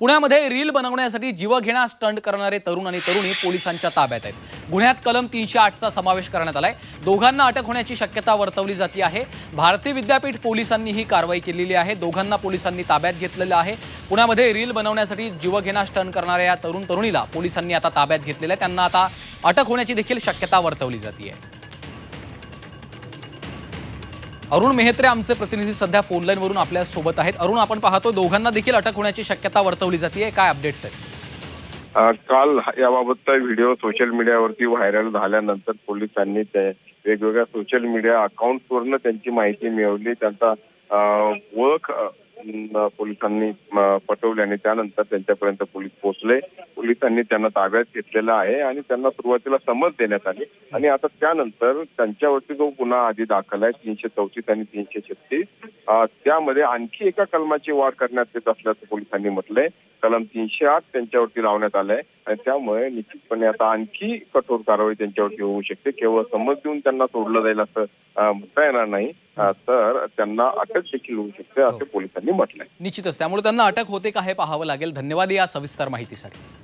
पुण्यामध्ये रील बनवण्यासाठी जीवघेणा स्टंट करणारे तरुण आणि तरुणी पोलिसांच्या ताब्यात आहेत. गुन्ह्यात कलम तीनशे आठचा समावेश करण्यात आलाय. दोघांना अटक होण्याची शक्यता वर्तवली जाते आहे. भारतीय विद्यापीठ पोलिसांनी ही कारवाई केलेली आहे. दोघांना पोलिसांनी ताब्यात घेतलेलं आहे. पुण्यामध्ये रील बनवण्यासाठी जीवघेणा स्टंट करणाऱ्या या तरुण तरुणीला पोलिसांनी आता ताब्यात घेतलेलं आहे. त्यांना आता अटक होण्याची देखील शक्यता वर्तवली जाते अरुण मेहत्रे आमचे प्रतिनिधी सध्या फोनलाईनवरून आपल्यासोबत आहेत. अरुण आपण पाहतो दोघांना देखील अटक होण्याची शक्यता वर्तवली जाते काय अपडेट्स आहेत? काल याबाबतचा व्हिडिओ सोशल मीडियावरती व्हायरल झाल्यानंतर पोलिसांनी ते वेगवेगळ्या सोशल मीडिया अकाउंट्सवरनं त्यांची माहिती मिळवली. त्यांचा ओळख पोलिसांनी पटवले आणि त्यानंतर त्यांच्यापर्यंत पोलीस पोहोचले. पोलिसांनी त्यांना ताब्यात घेतलेला आहे आणि त्यांना सुरुवातीला समज देण्यात आली. आणि आता त्यानंतर त्यांच्यावरती जो गुन्हा आधी दाखल आहे तीनशे चौतीस आणि तीनशे छत्तीस त्यामध्ये आणखी एका कलमाची वाढ करण्यात येत असल्याचं पोलिसांनी म्हटलंय. कलम तीनशे आठ त्यांच्यावरती लावण्यात आलंय आणि त्यामुळे निश्चितपणे आता आणखी कठोर कारवाई त्यांच्यावरती होऊ शकते. केवळ समज देऊन त्यांना सोडलं जाईल असं म्हणता येणार नाही. तर त्यांना अटक देखील होऊ शकते असं पोलिसांनी म्हटलंय. निश्चितच. त्यामुळे त्यांना अटक होते का हे पाहावं लागेल. धन्यवाद या सविस्तर माहितीसाठी.